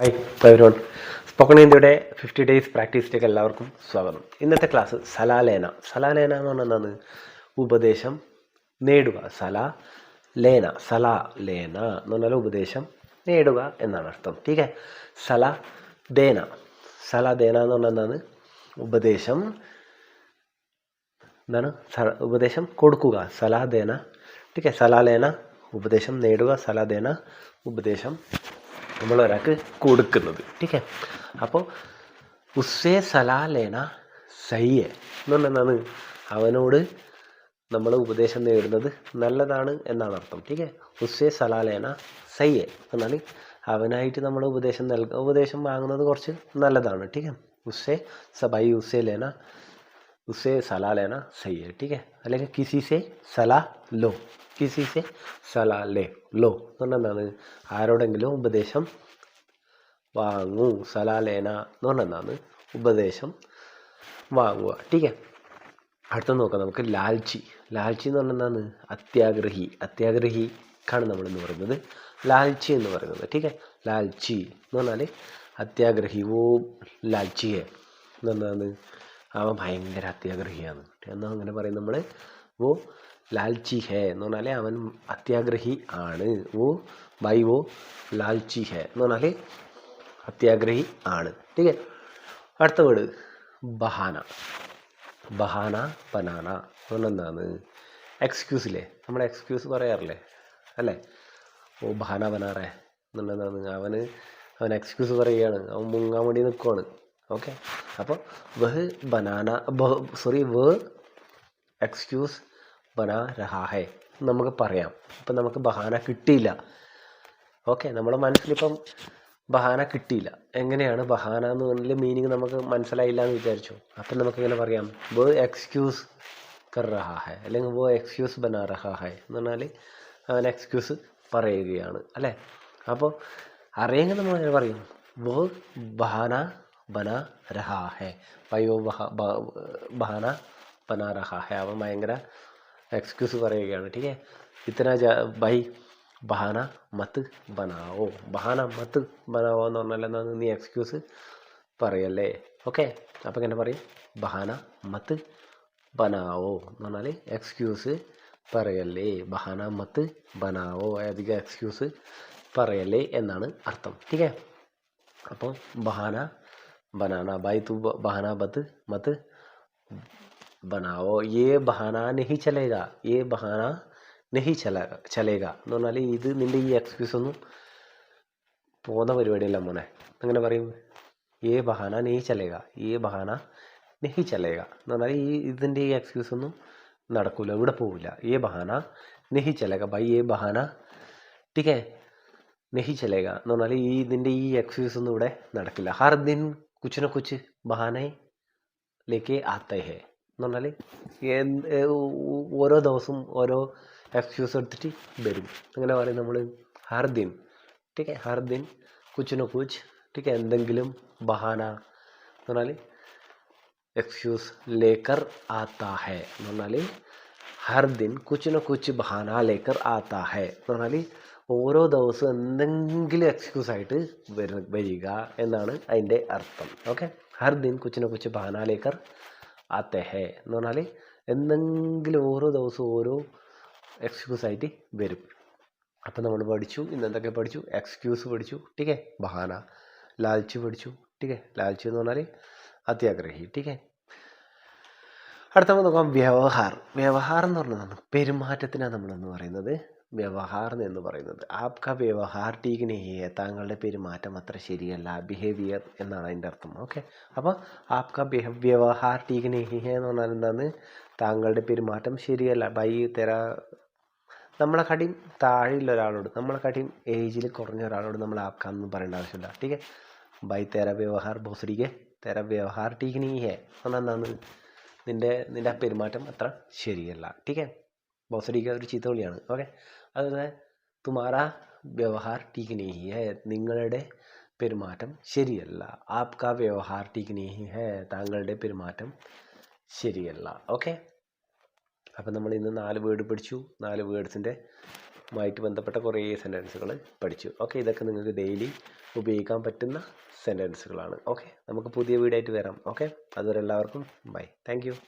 Hi everyone spoken ഇന്ത്യയുടെ fifty days പ്രാക്ടീസിലേക്ക് എല്ലാവർക്കും സ്വാഗതം. ഇന്നത്തെ ക്ലാസ് സലാലേന. സലാലേന എന്ന് പറഞ്ഞാൽ എന്താണ്? ഉപദേശം നേടുക. സല ലേന സല ലേന എന്ന് പറഞ്ഞാൽ ഉപദേശം നേടുക എന്നാണ് അർത്ഥം. ഠീക്ക് സല ദേന സല ദേന എന്ന് പറഞ്ഞാൽ എന്താണ്? ഉപദേശം എന്താണ്? ഉപദേശം കൊടുക്കുക. സലാ ദേന ടീക്കെ സലാലേന. ഉപദേശം നേടുക. സലാദേന. ഉപദേശം നമ്മൾ ഒരാൾക്ക് കൊടുക്കുന്നത്. ടീക്കേ അപ്പോൾ ഉസ്സേ സലാലേന സയ്യെ എന്ന് പറഞ്ഞാൽ എന്താണ്? അവനോട് നമ്മൾ ഉപദേശം നേടുന്നത് നല്ലതാണ് എന്നാണ് അർത്ഥം. ടീക്കേ ഉസ്സേ സലാലേന സയ്യെ എന്നാൽ അവനായിട്ട് നമ്മൾ ഉപദേശം നൽകുക ഉപദേശം വാങ്ങുന്നത് കുറച്ച് നല്ലതാണ്. ടീക്കേ ഉസ്സേ സബായി ഉസ്സേ ലേന उसे सलाह लेना सही है ठीक है അല്ലെങ്കിൽ കിസി സെ സലാ ലോ കിസി സെ സലാ ലേ ലോ എന്ന് പറഞ്ഞാൽ എന്താണ് ആരോടെങ്കിലും ഉപദേശം വാങ്ങൂ സലാ ലേന എന്ന് പറഞ്ഞാൽ എന്താണ് ഉപദേശം വാങ്ങുക ടീക്കെ അടുത്ത നോക്കാം നമുക്ക് ലാൽച്ചി ലാൽച്ചി എന്ന് പറഞ്ഞാൽ എന്താണ് അത്യാഗ്രഹി അത്യാഗ്രഹിക്കാണ് നമ്മളിന്ന് പറയുന്നത് ലാൽച്ചി എന്ന് പറയുന്നത് ടീക്കെ ലാൽച്ചി എന്ന് പറഞ്ഞാൽ അത്യാഗ്രഹി ഓ ലാൽച്ചി ഹെ എന്ന് പറഞ്ഞാൽ അവൻ ഭയങ്കര അത്യാഗ്രഹിയാണ്. എന്നാ അങ്ങനെ പറയും നമ്മൾ ഓ ലാൽച്ചി ഹേ എന്ന് പറഞ്ഞാൽ അവൻ അത്യാഗ്രഹി ആണ്. ഓ ബൈ ഓ ലാൽച്ചി ഹേ എന്ന് പറഞ്ഞാൽ അത്യാഗ്രഹി ആണ്. ടീക്കെ അടുത്ത വേർഡ് ബഹാന. ബഹാന ബനാന. എന്ന് പറഞ്ഞാൽ എന്താണ് എക്സ്ക്യൂസില്ലേ നമ്മൾ എക്സ്ക്യൂസ് പറയാറില്ലേ? അല്ലേ? ഓ ബഹാന ബനാറേ എന്താണ് അവന് അവൻ എക്സ്ക്യൂസ് പറയുകയാണ്. അവൻ മുങ്ങാൻ വേണ്ടി നിൽക്കുവാണ് ഓക്കെ അപ്പോൾ വഹ് ബനാന സോറി വെ എക്സ്ക്യൂസ് ബനാ രഹാഹേ നമുക്ക് പറയാം. ഇപ്പം നമുക്ക് ബഹാന കിട്ടിയില്ല. ഓക്കെ നമ്മുടെ മനസ്സിലിപ്പം ബഹാന കിട്ടിയില്ല. എങ്ങനെയാണ് ബഹാന എന്ന് പറഞ്ഞാൽ മീനിങ് നമുക്ക് മനസ്സിലായില്ല എന്ന് വിചാരിച്ചു. അപ്പം നമുക്ക് ഇങ്ങനെ പറയാം? വെ എക്സ്ക്യൂസ് കർ അല്ലെങ്കിൽ വെ എക്സ്ക്യൂസ് ബനാ റഹാ എന്ന് പറഞ്ഞാൽ അവൻ എക്സ്ക്യൂസ് പറയുകയാണ്. അല്ലേ? അപ്പോൾ അറിയെങ്കിൽ നമ്മൾ ഇങ്ങനെ പറയും? വെ ബഹാന ബന രഹാ ഹെ പയ്യോ ബഹ ബഹാന ബന രഹാ ഹെ അവൻ ഭയങ്കര എക്സ്ക്യൂസ് പറയുകയാണ് ടീക്കെ ഇത്തന ബൈ ബഹാന മത്ത് ബനാവോ ബഹാന മത്ത് ബനാവോ എന്ന് പറഞ്ഞാൽ എന്താണ് നീ എക്സ്ക്യൂസ് പറയല്ലേ? ഓക്കെ അപ്പം ഇങ്ങനെ പറയും. ബഹാന മത്ത് ബനാവോ എന്ന് പറഞ്ഞാൽ എക്സ്ക്യൂസ് പറയല്ലേ? ബഹാന മത്ത് ബനാവോ അധികം എക്സ്ക്യൂസ് പറയല്ലേ എന്നാണ് അർത്ഥം ടീക്കേ അപ്പോൾ ബഹാന बनाना भाई तू ब- बहाना बत मत बनाओ ये बहाना नहीं चलेगा ये बहाना नहीं चला ചലേക എന്ന് പറഞ്ഞാൽ ഇത് നിൻ്റെ ഈ എക്സ്ക്യൂസ് ഒന്നും പോകുന്ന പരിപാടിയല്ല മോനെ അങ്ങനെ പറയും ഏ ബഹാന നെഹി ചലേക ഏ ബഹാന നെഹി ചലേക എന്ന് പറഞ്ഞാൽ ഈ ഇതിൻ്റെ ഈ എക്സ്ക്യൂസ് ഒന്നും നടക്കൂല ഇവിടെ പോവില്ല ഏ ബഹാന നെഹി ചലേക ബൈ ഏ ബഹാന ടീക്കേ നെഹി ചലേക എന്ന് പറഞ്ഞാൽ ഈ ഇതിൻ്റെ ഈ എക്സ്ക്യൂസ് ഒന്നും ഇവിടെ നടക്കില്ല ഹർ ദിൻ കുച്ച് ना कुछ बहाने लेके ആത്തേ ഹേ എന്ന് പറഞ്ഞാൽ എന്ത് ഓരോ ദിവസവും ഓരോ എക്സ്ക്യൂസ് എടുത്തിട്ട് വരും അങ്ങനെ പറയും നമ്മൾ ഹർ ദിൻ ടീക്കെ ഹർ ദിൻ കുച്ച് നോ കുച്ച് ടീക്ക് എന്തെങ്കിലും ബഹാന എന്ന് പറഞ്ഞാൽ എക്സ്ക്യൂസ് ലേക്കർ ആത്താ ഹേ എന്ന് പറഞ്ഞാൽ ഹർ ദിൻ കുച്ച് ന കുച്ച് ബഹാന ലേക്കർ ആത്താ ഹേ എന്ന് പറഞ്ഞാൽ ഓരോ ദിവസവും എന്തെങ്കിലും എക്സ്ക്യൂസ് ആയിട്ട് വര വരിക എന്നാണ് അതിന്റെ അർത്ഥം ഓക്കെ ഹർ ദിൻ കുച്ച് ന കുച്ച് ബഹാന ലേക്കർ ആത്തേ ഹേ എന്ന് പറഞ്ഞാൽ എന്തെങ്കിലും ഓരോ ദിവസവും ഓരോ എക്സ്ക്യൂസ് ആയിട്ട് വരും അപ്പം നമ്മൾ പഠിച്ചു ഇന്ന് എന്തൊക്കെ പഠിച്ചു? എക്സ്ക്യൂസ് പഠിച്ചു ടീക്കെ ബഹാന ലാൽച്ച് പഠിച്ചു ടീക്കെ ലാൽച്ച് എന്ന് പറഞ്ഞാൽ അത്യാഗ്രഹി ടീക്കെ അടുത്ത നമുക്ക് നോക്കാം. വ്യവഹാർ. വ്യവഹാർ എന്ന് പറഞ്ഞതാണ് പെരുമാറ്റത്തിനാണ് നമ്മളെന്ന് പറയുന്നത്. വ്യവഹാർ എന്ന് പറയുന്നത്. ആപ്ക വ്യവഹാർ ടീക്ക് താങ്കളുടെ പെരുമാറ്റം അത്ര ശരിയല്ല. ബിഹേവിയർ എന്നാണ് അതിന്റെ അർത്ഥം. ഓക്കെ. അപ്പോൾ ആപ്ക വ്യവഹാർ ടീക്ക് എന്ന് പറഞ്ഞാൽ എന്താണ്? താങ്കളുടെ പെരുമാറ്റം ശരിയല്ല. ബൈ തെര. നമ്മളെ കടിയും താഴെയുള്ള ഒരാളോട് നമ്മളെ കടിയും ഏജിൽ കുറഞ്ഞ ഒരാളോട് നമ്മൾ ആക്കാമെന്ന് പറയേണ്ട ആവശ്യമില്ല. ടീക്കെ ബൈ തെര വ്യവഹാർ ബോസ് ടീക്കെ തെര വ്യവഹാർ ടീക്ക് എന്നാൽ എന്താണ്? നിന്റെ നിന്റെ പെരുമാറ്റം അത്ര ശരിയല്ല. ടീക്കെ ബോസടിക്ക ഒരു ചീത്ത വിളിയാണ്. ഓക്കെ അതുപോലെ തുമാറ വ്യവഹാർ നീ ഹേ നിങ്ങളുടെ പെരുമാറ്റം ശരിയല്ല. ആപ്ക വ്യവഹാർ ടീക്ക് നീ है. താങ്കളുടെ പെരുമാറ്റം ശരിയല്ല. ഓക്കെ അപ്പം നമ്മൾ ഇന്ന് നാല് വേർഡ് പഠിച്ചു. നാല് വേർഡ്സിന്റെ മായിട്ട് ബന്ധപ്പെട്ട കുറേ സെന്റൻസുകൾ പഠിച്ചു. ഓക്കെ ഇതൊക്കെ നിങ്ങൾക്ക് ഡെയിലി ഉപയോഗിക്കാൻ പറ്റുന്ന സെന്റൻസുകളാണ് ഓക്കെ നമുക്ക് പുതിയ വീഡിയോ ആയിട്ട് വരാം. ഓക്കെ അതുവരെ എല്ലാവർക്കും ബൈ താങ്ക്